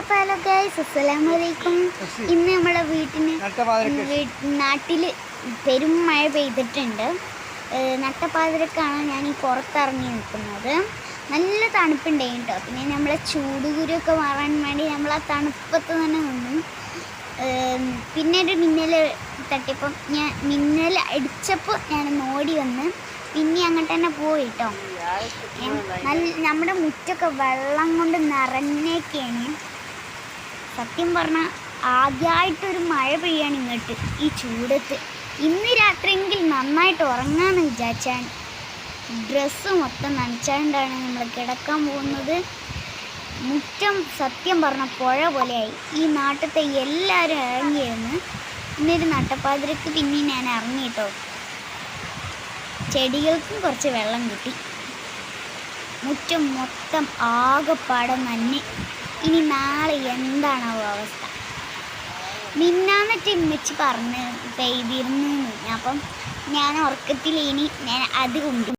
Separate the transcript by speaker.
Speaker 1: അപ്പോൾ hello guys അസ്സലാമു അലൈക്കും ഇന്ന് നമ്മളെ വീട്ടിന് നാട്ടിൽ പെരും മഴ പെയ്തിട്ടുണ്ട്. നട്ടപ്പാതിരക്കാണ് ഞാൻ ഈ പുറത്തിറങ്ങി നിൽക്കുന്നത് നല്ല തണുപ്പുണ്ടായി കേട്ടോ പിന്നെ നമ്മളെ ചൂടുകുരുമൊക്കെ മാറാൻ വേണ്ടി നമ്മൾ ആ തണുപ്പത്ത് തന്നെ നിന്നു. പിന്നെ ഒരു മിന്നൽ തട്ടിയപ്പം ഞാൻ മിന്നൽ അടിച്ചപ്പോൾ ഞാൻ ഓടി വന്ന് പിന്നെ അങ്ങോട്ട് തന്നെ പോയി കേട്ടോ നല്ല നമ്മുടെ മുറ്റൊക്കെ വെള്ളം കൊണ്ട് നിറഞ്ഞേക്കാണ്. സത്യം പറഞ്ഞാൽ ആദ്യമായിട്ടൊരു മഴ പെയ്യാണ് ഇങ്ങോട്ട് ഈ ചൂടത്ത്. ഇന്ന് രാത്രിയെങ്കിൽ നന്നായിട്ട് ഉറങ്ങാമെന്ന് വിചാരിച്ചാണ്. ഡ്രസ്സ് മൊത്തം നനച്ചാണ്ടാണ് നമ്മൾ കിടക്കാൻ പോകുന്നത്. മുറ്റം സത്യം പറഞ്ഞ പുഴ പോലെയായി. ഈ നാട്ടിലത്തെ എല്ലാവരും ഇറങ്ങിയിരുന്നു. ഇന്നൊരു നട്ടപ്പാതിരക്ക് പിന്നെ ഞാൻ ഇറങ്ങി കേട്ടോ ചെടികൾക്കും കുറച്ച് വെള്ളം കിട്ടി. മുറ്റം മൊത്തം ആകെപ്പാടെ നന്നെ ഇനി നാളെ എന്താണാവോ അവസ്ഥ? മിന്നാന്നിട്ട് ഇമ്മച്ചി പറഞ്ഞ് പെയ്തിരുന്നു അപ്പം ഞാൻ ഉറക്കത്തിൽ ഇനി ഞാൻ അത് കൊണ്ട്